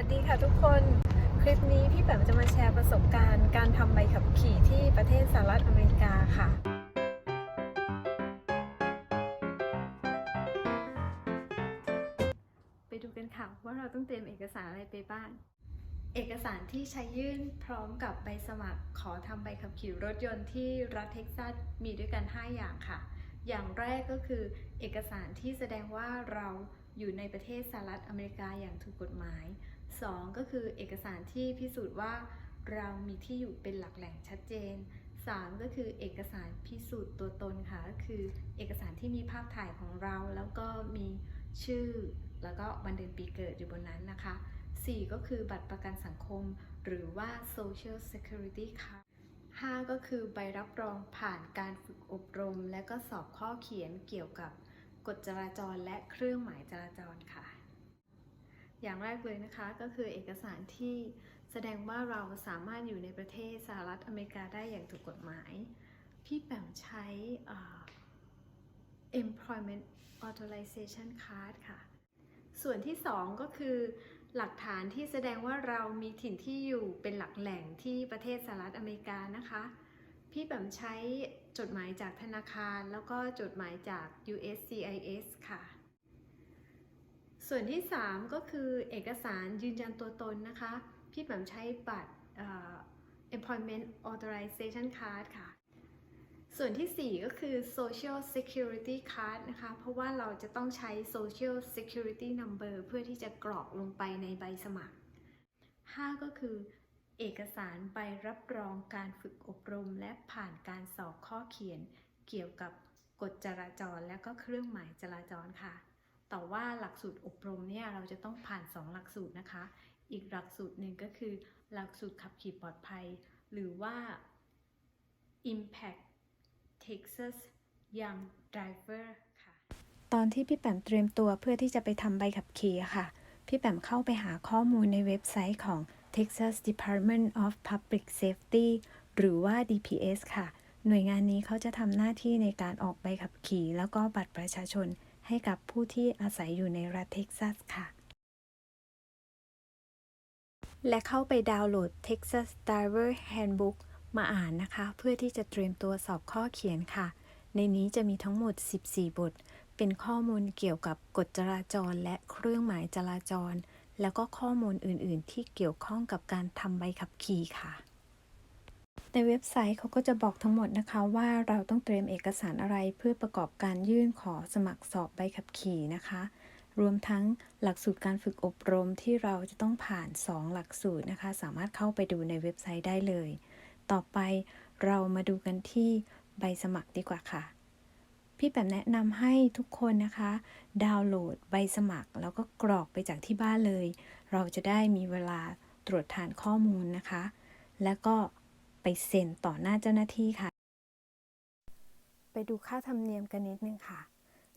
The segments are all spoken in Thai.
วัสดีค่ะทุกคน คลิปนี้พี่แปมจะมาแชร์ประสบการณ์ การทำใบขับขี่ที่ประเทศสหรัฐอเมริกาค่ะ ไปดูกันค่ะว่าเราต้องเตรียมเอกสารอะไรไปบ้าง เอกสารที่ใช้ยื่นพร้อมกับใบสมัครขอทำใบขับขี่รถยนต์ที่รัฐเท็กซัสมีด้วยกัน 5 อย่างค่ะ อย่างแรกก็คือเอกสารที่แสดงว่าเราอยู่ในประเทศสหรัฐอเมริกาอย่างถูกกฎหมาย 2 ก็คือเอกสารที่พิสูจน์ว่าเรามีที่อยู่เป็นหลักแหล่งชัดเจน 3 ก็คือเอกสารพิสูจน์ตัวตนค่ะก็คือเอกสารที่มีภาพถ่ายของเรา แล้วก็มีชื่อ แล้วก็วันเดือนปีเกิดอยู่บนนั้นนะคะ 4 ก็คือบัตรประกันสังคม หรือว่า Social Security Card 5ก็คือใบรับรองผ่านการฝึกอบรม และก็สอบข้อเขียนเกี่ยวกับกฎจราจรและเครื่องหมายจราจรค่ะ อย่างแรกเลยนะคะก็คือเอกสารที่แสดงว่าเราสามารถอยู่ในประเทศสหรัฐอเมริกาได้อย่างถูกกฎหมาย พี่แปมใช้ employment authorization card ค่ะ ส่วนที่ 2 ก็คือ หลักฐานที่แสดงว่าเรามีถิ่นที่อยู่เป็นหลักแหล่งที่ประเทศสหรัฐอเมริกานะคะ พี่แปมใช้จดหมายจากธนาคาร แล้วก็จดหมายจาก USCIS ค่ะ ส่วนที่ 3 ก็คือเอกสารยืนยันตัวตนนะคะ พี่แปมใช้บัตร employment authorization card ค่ะ ส่วนทีสี่ 4 ก็คือ social security card นะคะ เพราะว่าเราจะต้องใช้ social security number เพื่อที่จะกรอกลงไปในใบสมัคร 5 ก็คือ เอกสารใบรับรองการฝึกอบรม และผ่านการสอบข้อเขียน เกี่ยวกับกฎจราจรและก็เครื่องหมายจราจรค่ะ แต่ว่าหลักสูตรอบรมเนี่ยเราจะต้องผ่าน 2 หลักสูตรนะคะ อีกหลักสูตรหนึ่งก็คือ หลักสูตรขับขี่ปลอดภัย หรือว่า Impact Texas Young Driver ค่ะ ตอนที่พี่แปมเตรียมตัวเพื่อที่จะไปทำใบขับขี่ค่ะ พี่แปมเข้าไปหาข้อมูลในเว็บไซต์ของ Texas Department of Public Safety หรือว่า DPS ค่ะ หน่วยงานนี้เขาจะทำหน้าที่ในการออกใบขับขี่ แล้วก็บัตรประชาชน ให้กับผู้ที่อาศัยอยู่ในรัฐเท็กซัสค่ะ และเข้าไปดาวน์โหลด Texas Driver Handbook มาอ่านนะคะ เพื่อที่จะเตรียมตัวสอบข้อเขียนค่ะ ในนี้จะมีทั้งหมด 14 บท เป็นข้อมูลเกี่ยวกับกฎจราจรและเครื่องหมายจราจร แล้วก็ข้อมูลอื่น ๆ ที่เกี่ยวข้องกับการทำใบขับขี่ค่ะ ในเว็บไซต์เขาก็จะบอกทั้งหมดนะคะว่าเราต้องเตรียมเอกสารอะไรเพื่อประกอบการยื่นขอสมัครสอบใบขับขี่นะคะ รวมทั้งหลักสูตรการฝึกอบรมที่เราจะต้องผ่าน 2 หลักสูตรนะคะ สามารถเข้าไปดูในเว็บไซต์ได้เลย ต่อไปเรามาดูกันที่ใบสมัครดีกว่าค่ะ พี่แปมแนะนำให้ทุกคนนะคะ ดาวน์โหลดใบสมัคร แล้วก็กรอกไปจากที่บ้านเลย เราจะได้มีเวลาตรวจทานข้อมูลนะคะ แล้วก็ เซ็นต่อหน้าเจ้าหน้าที่ค่ะ ไปดูค่าธรรมเนียมกันนิดนึงค่ะ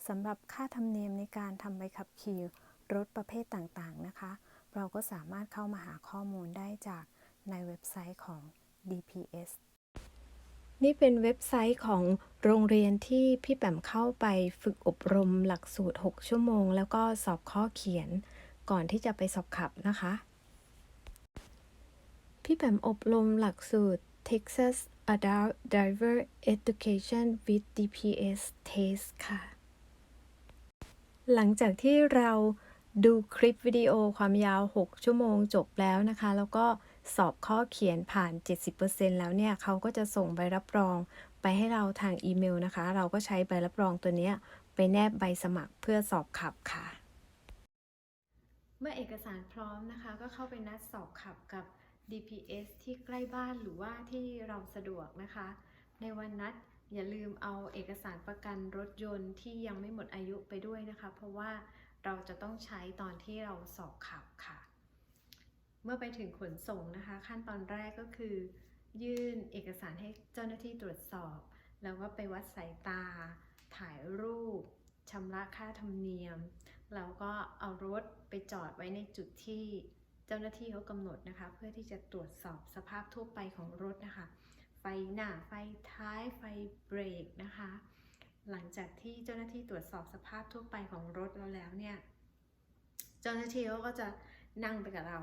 สำหรับค่าธรรมเนียมในการทำใบขับขี่รถประเภทต่างๆนะคะ เราก็สามารถเข้ามาหาข้อมูลได้จากในเว็บไซต์ของ DPS นี่เป็นเว็บไซต์ของโรงเรียนที่พี่แปมเข้าไปฝึกอบรมหลักสูตร 6 ชั่วโมง แล้วก็สอบข้อเขียนก่อนที่จะไปสอบขับนะคะ พี่แปมอบรมหลักสูตร Texas Adult Driver Education with DPS Test ค่ะ หลังจากที่เราดูคลิปวิดีโอความยาว 6 ชั่วโมงจบแล้วนะคะ แล้วก็สอบข้อเขียนผ่าน 70%แล้วเนี่ย เขาก็จะส่งใบรับรองไปให้เราทางอีเมลนะคะ เราก็ใช้ใบรับรองตัวนี้ไปแนบใบสมัครเพื่อสอบขับค่ะ เมื่อเอกสารพร้อมนะคะ ก็เข้าไปนัดสอบขับกับ DPS ที่ใกล้บ้านหรือว่าที่เราสะดวกนะคะ ในวันนัดอย่าลืมเอาเอกสารประกันรถยนต์ที่ยังไม่หมดอายุไปด้วยนะคะ เพราะว่าเราจะต้องใช้ตอนที่เราสอบขับค่ะ เมื่อไปถึงขนส่งนะคะ ขั้นตอนแรกก็คือ ยื่นเอกสารให้เจ้าหน้าที่ตรวจสอบ แล้วก็ไปวัดสายตา ถ่ายรูปชำระค่าธรรมเนียม แล้วก็เอารถไปจอดไว้ในจุดที่ เจ้าหน้าที่เขากำหนดนะคะ เพื่อที่จะตรวจสอบสภาพทั่วไปของรถนะคะ ไฟหน้าไฟท้ายไฟเบรกนะคะ หลังจากที่เจ้าหน้าที่ตรวจสอบสภาพทั่วไปของรถเราแล้วเนี่ย เจ้าหน้าที่เขาก็จะนั่งไปกับเรา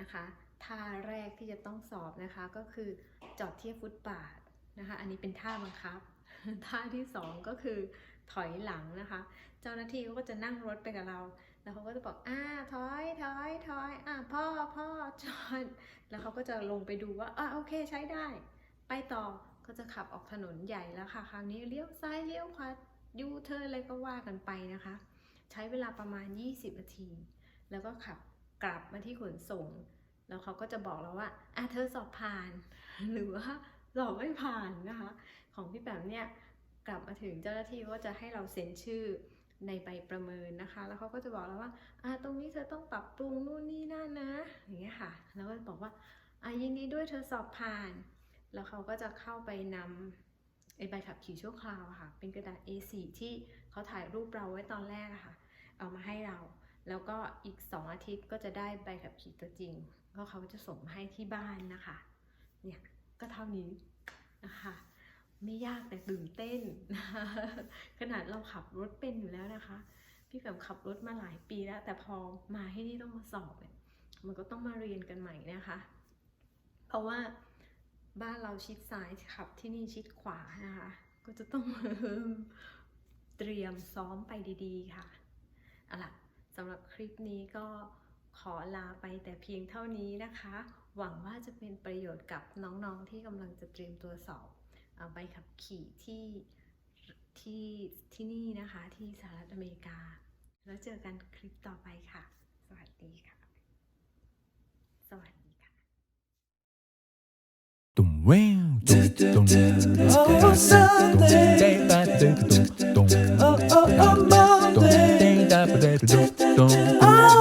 นะคะท่าแรกที่จะต้องสอบนะคะก็คือจอดเทียบฟุตบาทนะคะ อันนี้เป็นท่าบังคับ ท่าที่สองก็คือ ถอยหลังนะคะ เจ้าหน้าที่เขาก็จะนั่งรถไปกับเรา แล้วเขาก็จะบอกอ่าถอยถอยถอยอ่าพ่อพ่อจอดแล้วเขาก็จะลงไปดูว่าอ่าโอเคใช้ได้ ไปต่อก็จะขับออกถนนใหญ่แล้วค่ะ คราวนี้เลี้ยวซ้ายเลี้ยวขวายูเทิร์นอะไรก็ว่ากันไปนะคะ ใช้เวลาประมาณ 20 นาที แล้วก็ขับกลับมาที่ขนส่ง แล้วเขาก็จะบอกเราว่าอะเธอสอบผ่าน หรือว่าสอบไม่ผ่านนะคะ ของพี่แปมเนี่ย กลับมาถึงเจ้าหน้าที่ก็จะให้เราเซ็นชื่อในใบประเมินนะคะ แล้วเขาก็จะบอกเราว่าอะตรงนี้เธอต้องปรับปรุงนู่นนี่นั่นนะ อย่างเงี้ยค่ะ แล้วก็บอกว่าอะยินดีด้วยเธอสอบผ่าน แล้วเขาก็จะเข้าไปนำไอใบขับขี่ชั่วคราวค่ะ เป็นกระดาษ A4 ที่เขาถ่ายรูปเราไว้ตอนแรกอะค่ะ เอามาให้เรา แล้วก็อีก 2 อาทิตย์ก็จะได้ใบขับขี่ตัวจริง ก็เขาจะส่งให้ที่บ้านนะคะ เนี่ย ก็เท่านี้นะคะ ไม่ยากแต่ตื่นเต้น ขนาดเราขับรถเป็นอยู่แล้วนะคะ พี่แปมขับรถมาหลายปีแล้ว แต่พอมาที่นี่ต้องมาสอบเนี่ยมันก็ต้องมาเรียนกันใหม่นะคะ เพราะว่าบ้านเราชิดซ้ายขับที่นี่ชิดขวานะคะ ก็จะต้องเตรียมซ้อมไปดีๆค่ะเอาล่ะสำหรับคลิปนี้ก็ขอลาไปแต่เพียงเท่านี้นะคะ หวังว่าจะเป็นประโยชน์กับน้องๆที่กำลังจะเตรียมตัวสอบ ใบขับขี่ที่ที่ที่นี่นะคะที่สหรัฐอเมริกา แล้วเจอกันคลิปต่อไปค่ะ สวัสดีค่ะ สวัสดีค่ะตุ่มแววตุ่มตุ่มตุ่มตุ่มใจตาตุ่มตุ่มตุ่มตุ่มตุ่มตุ่มตุ่ม